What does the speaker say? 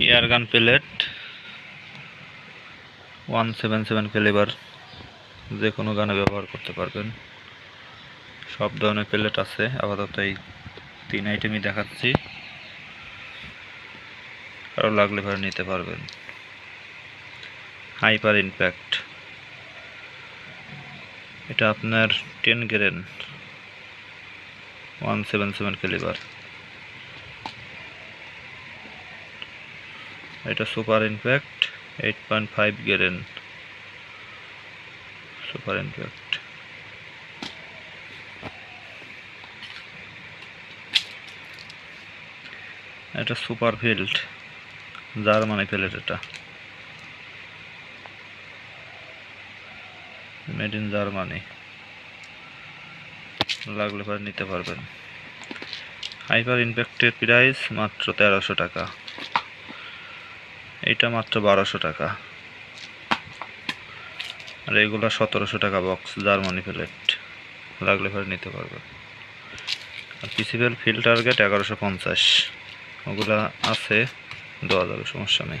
Airgun plate, one seven seven calibre, যে কোনো গানে ব্যবহার করতে পারবেন। সব ধরনের প্লেট আছে, আপাতত এই তিন আইটেমই দেখাচ্ছি। আরও লাগলে পরে নিতে পারবেন। Hyper impact. এটা আপনার ten grain one seven seven calibre. এটা super impact eight point five grain super impact এটা সুপার ফিল্ড জার্মানি প্লেট এটা. মেড ইন জার্মানি লাগলে পরে নিতে পারবেন। হাইপার ইমপ্যাক্টের প্রাইস মাত্র তেরোশো টাকা। এইটা মাত্র বারোশো টাকা। আর এগুলো সতেরোশো টাকা বক্স জার্মানি প্লেট লাগলে পরে নিতে পারবে। আর পিসিপিএল ফিল্টার গেট এগারোশো পঞ্চাশ। ওগুলা আছে, দেওয়া যাবে, সমস্যা নেই।